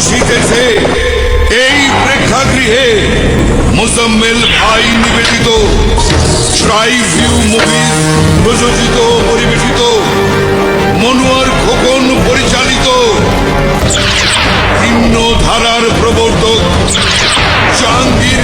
শিখেছে এই প্রেক্ষাগৃহে মোজাম্মেল ভাই নিবেদিত ট্রাইভিউ মুভিজ প্রযোজিত, পরিবেশিত, মনোয়ার খোকন পরিচালিত ভিন্ন ধারার প্রবর্তক জাহাঙ্গীর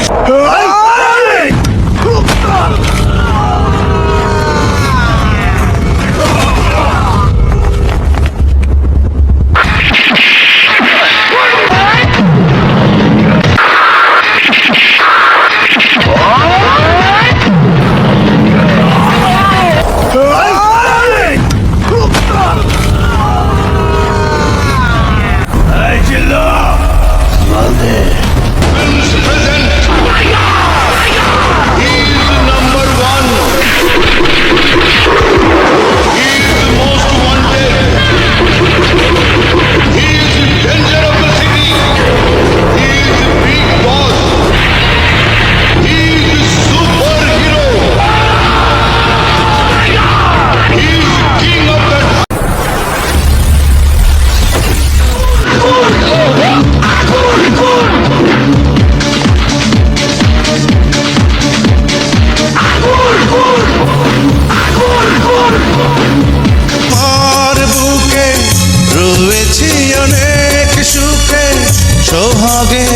সোহাগে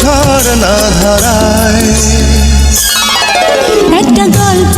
ঝর্ণা ধারায়। একটা গল্প